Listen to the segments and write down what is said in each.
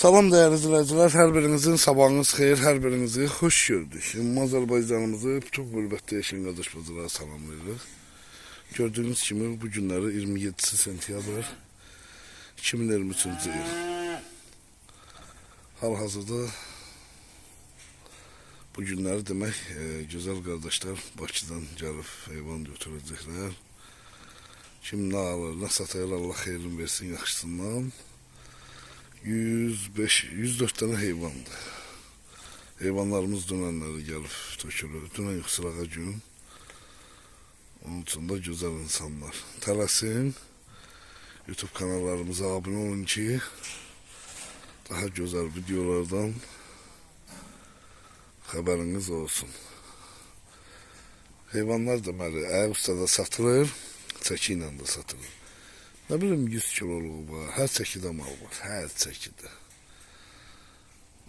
Salam değerli izleyiciler, her birinizin sabahınız xeyir, her birinizi hoş gördük. Şimdi Azerbaycanımızı bütün gurbette yaşayan kardeş bazılara salamlayırıq. Gördüğünüz kimi bu günləri 27 sentyabr 2023-cü il. Hal-hazırda bu günləri demək, e, gözəl qardaşlar Bakıdan gəlib heyvan götürəcəklər. Kim nə alır, nə satır, Allah xeyrin versin yaxşısından. 105, 104 tane heyvandı. Heyvanlarımız dünenleri gelip tökülür. Dünen yok sırağa gün. Onun için de güzel insanlar. Tələsin. YouTube kanallarımıza abone olun ki daha güzel videolardan haberiniz olsun. Heyvanlar deməli Əgustada satılır, çəki ilə də satılır. Ne bileyim 100 kiloluğu var, her çəkidə mal var, hər çəkidə.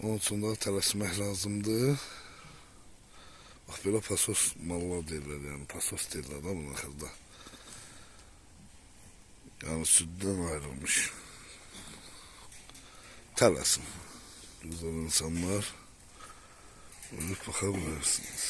Onun üçün də tələsmək lazımdır. Bax belə pasos mallar deyirlər, yəni pasos deyirlər də bunun axırda. Yəni süddən ayrılmış. Tələsin. Güzel insanlar. Ölüp bakabilirsiniz.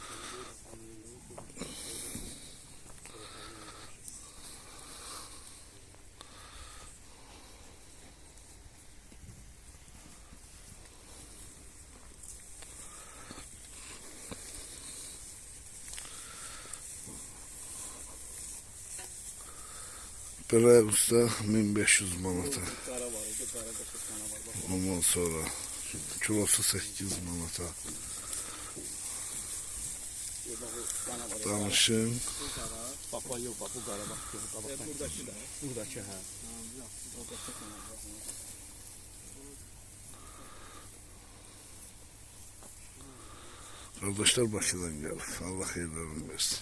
Belə usta 1500 manata. Ondan sonra kilosu 8 manata. Danışın. Bax, yox, bax, bu da. Buradakı, hə. Buradakı dənə bax. Kardeşler Bakı'dan gelip Allah hayırlarını versin.